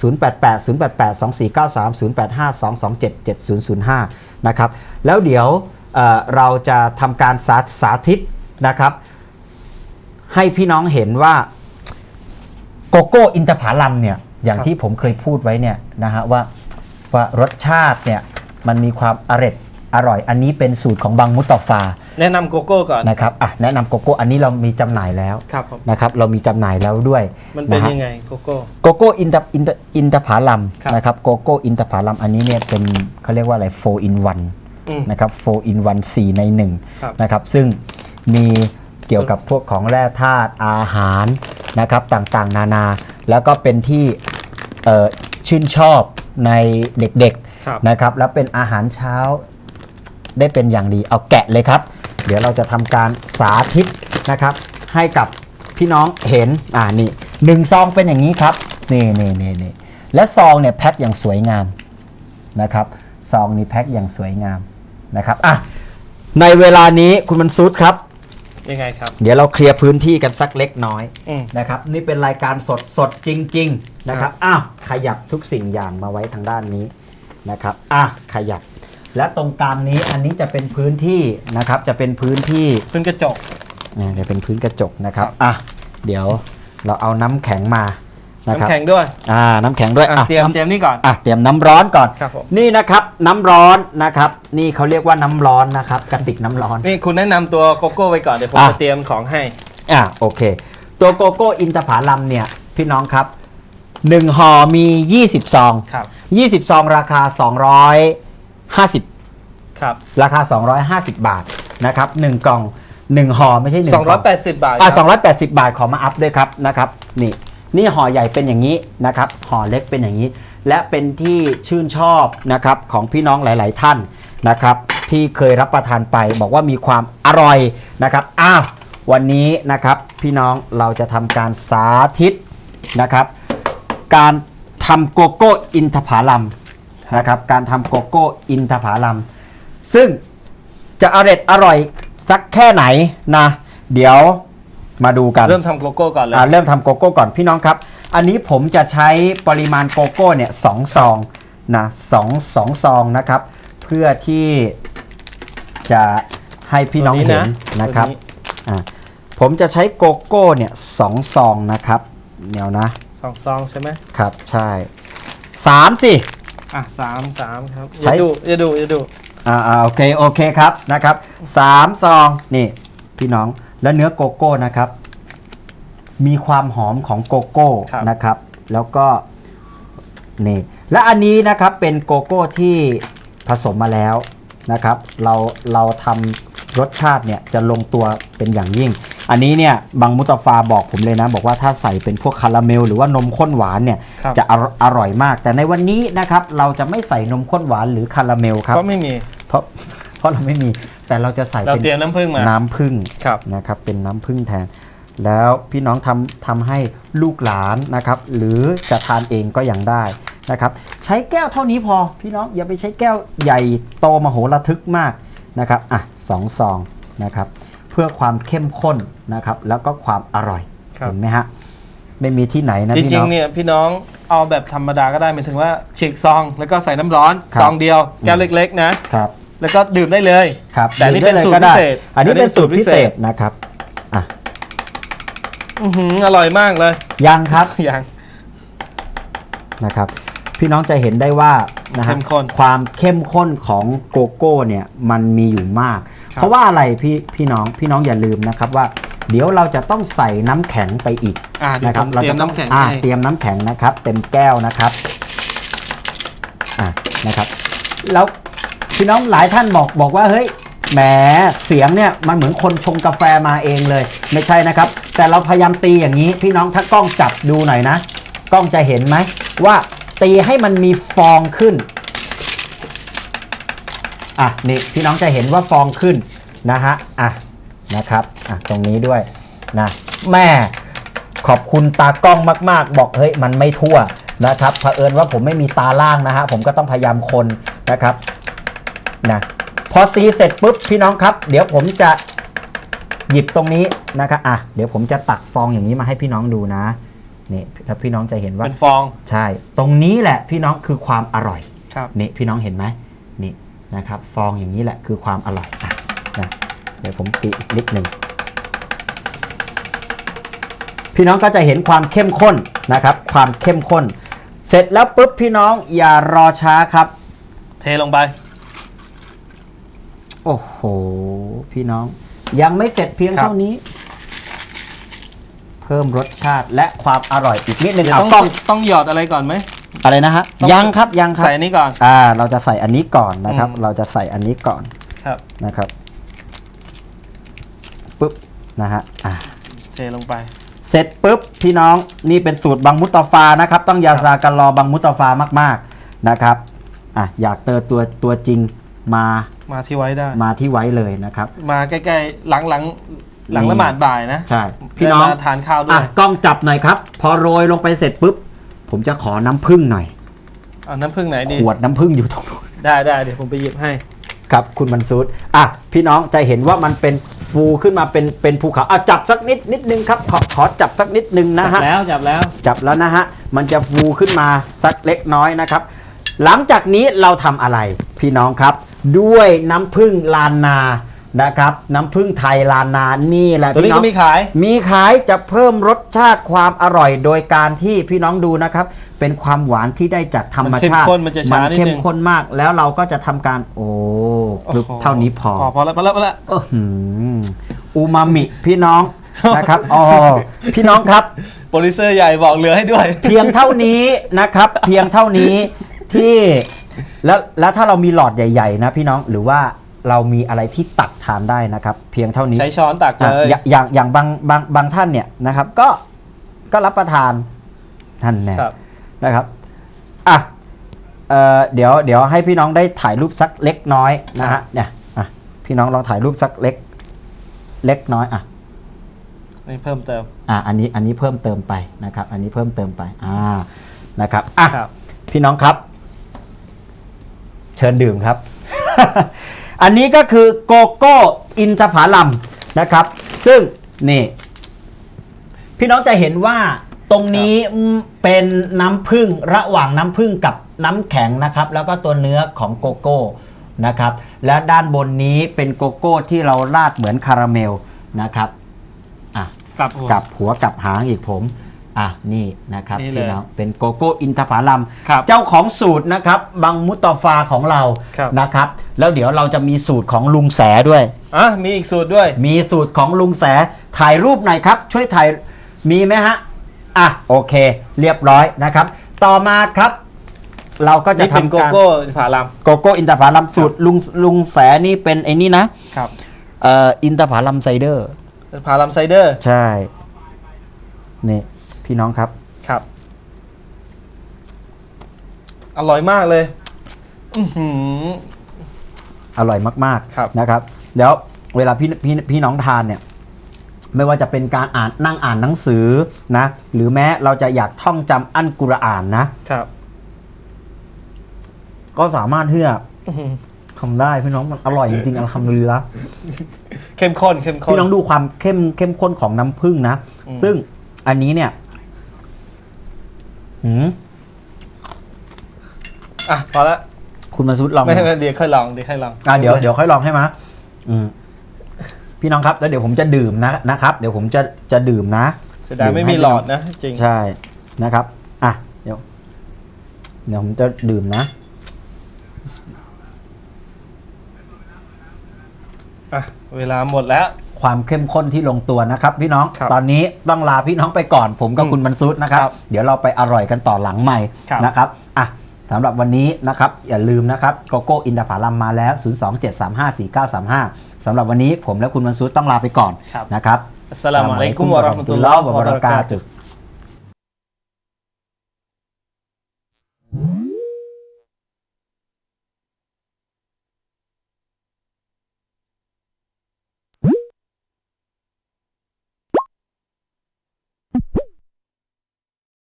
088 088 2493 085 227 7005 นะครับ แล้วเดี๋ยวเเราจะทำการสาสาธิตนะครับ ให้พี่น้องเห็นว่าโกโก้อินทผลัมเนี่ย อย่างที่ผมเคยพูดไว้เนี่ยนะฮะว่าว่ารสชาติเนี่ยมันมีความอร่อยอร่อย อันนี้เป็นสูตรของบังมุตตอฟา แนะนำโกโก้ก่อน นะครับอะแนะนำโกโก้อันนี้เรามีจำหน่ายแล้วครับผม นะครับเรามีจำหน่ายแล้วด้วยมันเป็นนะฮะ ยังไงโกโก้ โกโก้อินทอินทอินทผลัมครับ นะครับโกโก้อินทผลัมอันนี้เนี่ยเป็นเขาเรียกว่าอะไร4 in อืม 1นะครับ4 in 1 4ในครับ1นะครับซึ่งมีเกี่ยวกับพวกของแร่ธาตุอาหารนะครับต่างๆ นานา แล้วก็เป็นที่เอ่อชื่นชอบในเด็กครับ ๆนะครับแล้วเป็นอาหารเช้าได้เป็นอย่างดีเอาแกะเลยครับ เดี๋ยวเราจะทำการสาธิตนะครับ ให้กับพี่น้องเห็นอ่านี่หนึ่งซองเป็นอย่างนี้ครับนี่นี่นี่นี่และซองเนี่ยแพ็คอย่างสวยงามนะครับซองนี้แพ็คอย่างสวยงามนะครับอะในเวลานี้คุณมันซุดครับ ยังไงครับ เดี๋ยวเราเคลียร์พื้นที่กันสักเล็กน้อยอืม นะครับ นี่เป็นรายการสดสดจริง ๆ นะครับอ้าวขยับทุกสิ่งอย่างมาไว้ทางด้านนี้นะครับอะขยับ และตรงกลางนี้อันนี้จะเป็นพื้นที่นะครับ จะเป็นพื้นที่เป็นกระจกเนี่ยจะเป็นพื้นกระจกนะครับครับอะเดี๋ยวเราเอาน้ำแข็งมานะครับน้ำแข็งด้วยอ่าน้ำแข็งด้วยอะอะเตรียมน้ำเตรียมนี่ก่อนอะเตรียมน้ำร้อนก่อนครับผมนี่นะครับน้ำร้อนนะครับ นี่เขาเรียกว่าน้ำร้อนนะครับกระติกน้ำร้อน นี่คุณแนะนำตัวโกโก้ไว้ก่อนเดี๋ยวผมอะ จะเตรียมของให้ อะโอเค ตัวโกโก้อินทผลัมเนี่ยพี่น้องครับ 1ห่อมี 20 ซอง ครับ 20 ซองราคา 250 ครับราคา 250 บาทนะครับ1กล่อง 1ห่อไม่ใช่1กล่อง 280 บาทอะครับ 280 บาทขอมาอัพด้วยครับนะครับนี่นี่ห่อใหญ่เป็นอย่างนี้นะครับห่อเล็กเป็นอย่างนี้ และเป็นที่ชื่นชอบนะครับของพี่น้องหลาย ๆ ท่านนะครับ ที่เคยรับประทานไปบอกว่ามีความอร่อยนะครับอ้าววันนี้นะครับพี่น้องเราจะทำการสาธิตนะครับ การทำโกโก้อินทผลัม นะครับการทำโกโก้อินทผลัม ซึ่งจะอร่อยอร่อยสักแค่ไหนนะ เดี๋ยวมาดูกัน เริ่มทำโกโก้ก่อนเลย อ่าเริ่มทำโกโก้ก่อนพี่น้องครับ อันนี้ผมจะใช้ปริมาณโกโก้เนี่ยสองซองนะสองสองซองนะครับ เพื่อที่จะให้พี่น้องตัวนี้เห็นนะนะครับตัวนี้ อ่าผมจะใช้โกโก้เนี่ยสองซองนะครับเดี๋ยวนะ สองซองใช่ไหมครับใช่สามสิ อะสามสามครับใช้อย่าดูอย่าดูอย่าดูอ่าอ่าโอเคโอเคครับนะครับสามซองนี่พี่น้องแล้วเนื้อโกโก้นะครับ มีความหอมของโกโก้ครับนะครับ แล้วก็นี่และอันนี้นะครับเป็นโกโก้ที่ผสมมาแล้วนะครับ เราเราทำรสชาติเนี่ยจะลงตัวเป็นอย่างยิ่ง อันนี้เนี่ยบางมุตฟาบอกผมเลยนะ บอกว่าถ้าใส่เป็นพวกคาราเมล หรือว่านมข้นหวานเนี่ยครับจะอรอร่อยมาก แต่ในวันนี้นะครับเราจะไม่ใส่นมข้นหวานหรือคาราเมลครับ ก็ไม่มี เพราะเพราะเราไม่มีแต่เราจะใส่เราเป็นเตรียมน้ำผึ้งมา น้ำผึ้งครับ นะครับเป็นน้ำผึ้งแทน แล้วพี่น้องทำทำให้ลูกหลานนะครับ หรือจะทานเองก็ยังได้นะครับ ใช้แก้วเท่านี้พอพี่น้องอย่าไปใช้แก้วใหญ่โตมโหระทึกมากนะครับอะสองซองนะครับ เพื่อความเข้มข้นนะครับ แล้วก็ความอร่อยครับ เห็นไหมฮะไม่มีที่ไหนนะจพี่ริน้งอง ๆเนี่ยพี่น้องเอาแบบธรรมดาก็ได้หมายถึงว่าฉีกซอง แล้วก็ใส่น้ำร้อนครับ ซองเดียวแก้วเล็กๆ นะ ครับแล้วก็ดื่มได้เลย ครับแต่อันนี้เป็นดื่มสูตรได้ลยก็ได้พิเศษอันนี้อันนี้เป็นสูตรเป็นสูตรพิพิเศเศษษนะครับอะอื้อหืออร่อยมากเลยยังครับ อย่าง นะครับพี่น้องจะเห็นได้ว่านะฮะเข้มข้นความเข้มข้นของโกโก้เนี่ยมันมีอยู่มากครับ เพราะว่าอะไรพี่พี่น้องพี่น้องอย่าลืมนะครับว่า เดี๋ยวเราจะต้องใส่น้ำแข็งไปอีกอ่าเดี๋ยวนะคผรับมเราเตรียจะมต้องน้ำแข็งอ่าให้เตรียมน้ำแข็งนะครับเต็มแก้วนะครับอ่านะครับ แล้วพี่น้องหลายท่านบอกบอกว่าเฮ้ยแหมเสียงเนี่ยมันเหมือนคนชงกาแฟมาเองเลย ไม่ใช่นะครับ แต่เราพยายามตีอย่างนี้ พี่น้องถ้ากล้องจับดูหน่อยนะ กล้องจะเห็นไหมว่าตีให้มันมีฟองขึ้น อะนี่พี่น้องจะเห็นว่าฟองขึ้นนะฮะอะนะครับอะตรงนี้ด้วยนะแม่ขอบคุณตากล้องมากๆ บอกเฮ้ยมันไม่ทั่วนะครับเผอิญว่าผมไม่มีตาล่างนะฮะผมก็ต้องพยายามคนนะครับนะพอตีเสร็จปุ๊บพี่น้องครับ เดี๋ยวผมจะหยิบตรงนี้นะครับอะเดี๋ยวผมจะตักฟองอย่างนี้มาให้พี่น้องดูนะนี่ถ้าพี่น้องจะเห็นว่าเป็นฟองใช่ ตรงนี้แหละพี่น้องคือความอร่อยครับนี่พี่น้องเห็นไหม นี่นะครับ ฟองอย่างนี้แหละคือความอร่อยอะนะเดี๋ยวผมตีอีกนิดหนึ่งพี่น้องก็จะเห็นความเข้มข้นนะครับ ความเข้มข้น เสร็จแล้วปุ๊บพี่น้องอย่ารอช้าครับ เทลงไป โอ้โห พี่น้อง ยังไม่เสร็จเพียงครับ เท่านี้ เพิ่มรสชาติและความอร่อยอีกนิดหนึ่งเดี๋ยวเอาต้องกล้องต้องหยอดอะไรก่อนไหม อะไรนะฮะต้อง ยังครับยังครับใส่อันนี้ก่อน อ่าเราจะใส่อันนี้ก่อนนะครับ อืม เราจะใส่อันนี้ก่อนครับนะครับปุ๊บนะฮะอ่า เทลงไป เสร็จปุ๊บพี่น้องนี่เป็นสูตรบังมุตตาฟานะครับ ต้องยาซากันรอบังมุตตาฟามากๆนะครับอะอยากเจอตัวตัวจริงมามาที่ไว้ได้ มาที่ไว้เลยนะครับ มาใกล้ๆ หลังหลังหลังนี่ ละหมาดบ่ายนะใช่พี่น้องได้มาทานข้าวด้วอะย กล้องจับหน่อยครับ พอโรยลงไปเสร็จปุ๊บ ผมจะขอน้ำผึ้งหน่อยเอาน้ำผึ้งไหนดี ขวดน้ำผึ้งอยู่ตรงนู้นได้ได้เดี๋ยวผมไปหยิบให้ ครับคุณมันซูดอะพี่น้องจะเห็นว่ามันเป็นฟูขึ้นมาเป็นเป็นภูเขาอะจับสักนิดนิดนึงครับขอขอจับสักนิดนึงนะจับฮะ แล้วจับแล้ว จับแล้วนะฮะ มันจะฟูขึ้นมาสักเล็กน้อยนะครับ หลังจากนี้เราทำอะไร พี่น้องครับ ด้วยน้ำผึ้งลานนา นะครับน้ำผึ้งไทยลานนานี่แหละตัวนี้พี่น้ก็องมีขาย มีขายจะเพิ่มรสชาติความอร่อยโดยการที่พี่น้องดูนะครับ เป็นความหวานที่ได้จากธรรมมันเข้มชาติข้นมันจะช้านิดนึง เข้มข้นมากแล้วเราก็จะทำการโอ้กรึบโอ้โหเท่านี้พอพอ พอแล้วพอแล้วพอแล้ว อื้อหืออูมามิพี่น้องนะครับอ๋อพี่น้องครับ โปรดิวเซอร์ใหญ่บอกเหลือให้ด้วย เพียงเท่านี้นะครับ เพียงเท่านี้ที่แล้วแล้วถ้าเรามีหลอดใหญ่ ๆ นะพี่น้องหรือว่า เรามีอะไรที่ตักทานได้นะครับ เพียงเท่านี้ใช้ช้อนตักเลอะย อย่างอย่างอย่างบางบางบางท่านเนี่ยนะครับ ก็ก็รับประทานท่านแน่ครับ นะครับอะเอ่อเดี๋ยวเดี๋ยวให้พี่น้องได้ถ่ายรูปสักเล็กน้อยนะฮะเนี่ยอะพี่น้องลองถ่ายรูปสักเล็ก เล็กน้อยอะ นี่เพิ่มเติม อะอันนี้อันนี้เพิ่มเติมไปนะครับ อันนี้เพิ่มเติมไปอ่านะครับอะครับ พี่น้องครับ เชิญดื่มครับ อันนี้ก็คือโกโก้อินทผลัมนะครับ ซึ่งนี่พี่น้องจะเห็นว่าตรงนี้อืมเป็นน้ำผึ้งระหว่างน้ำผึ้งกับน้ำแข็งนะครับ แล้วก็ตัวเนื้อของโกโก้นะครับ และด้านบนนี้เป็นโกโก้ที่เราราดเหมือนคาราเมลนะครับอะกลับหัวกับหัวกับหางอีกผม อะนี่นะครับนี่เลยพี่น้องเป็นโกโก้อินทผลัม ครับเจ้าของสูตรนะครับบังมุตตอฟาของเราครับ นะครับ แล้วเดี๋ยวเราจะมีสูตรของลุงแสด้วย อะมีอีกสูตรด้วย มีสูตรของลุงแสถ่ายรูปหน่อยครับ ช่วยถ่ายมีไหมฮะอะโอเค เรียบร้อยนะครับ ต่อมาครับ เราก็จะนี่เป็นทำโกการโก้ผาลามโกโก้อินทผลัมสูตรลุงลุงแสนี่เป็นไอ้นี่นะครับเอ่ออินทผลัมไซเดอร์ ผาลามไซเดอร์ ใช่ นี่ พี่น้องครับ ครับ อร่อยมากเลยอือหือ อร่อยมากครับ ๆนะครับเดี๋ยวเวลาพี่พี่พี่น้องทานเนี่ย ไม่ว่าจะเป็นการอ่านนั่งอ่านหนังสือนะ หรือแม้เราจะอยากท่องจำอันกุรอานนะ ครับ ก็สามารถที่จะอื้อหือทำได้พี่น้องมันอร่อยจริงๆอัลฮัมดุลิลละ เข้มข้นเข้มข้น พี่น้องดูความเข้มเข้มข้นของน้ำผึ้งนะ อืม ซึ่งอันนี้เนี่ย หืมอะพอละคุณมาซุดลองไม่ดูไม่เดี๋ยวค่อยลองเดี๋ยวค่อยลองอะเดี๋ยวเดี๋ยวค่อยลองให้มาอืมพี่น้องครับแล้วเดี๋ยวผมจะดื่มนะนะครับ เดี๋ยวผมจะจะดื่มนะเสียดายไม่มีหลอดนะจริงใช่นะครับ อะเดี๋ยว เดี๋ยวผมจะดื่มนะอะเวลาหมดแล้ว ความเข้มข้นที่ลงตัวนะครับพี่น้อง ครับตอนนี้ต้องลาพี่น้องไปก่อน ผมกับอืมคุณบรรซุดนะครับ ครับเดี๋ยวเราไปอร่อยกันต่อหลังใหม่ครับ นะครับอะสำหรับวันนี้นะครับ อย่าลืมนะครับโกโก้อินทผลัมมาแล้ว 027354935สำหรับวันนี้ผมและคุณบรรซุดต้องลาไปก่อนครับ นะครับ อัสสลามุอะลัยกุมวะเราะห์มะตุลลอฮ์วะบะเราะกาตุฮ์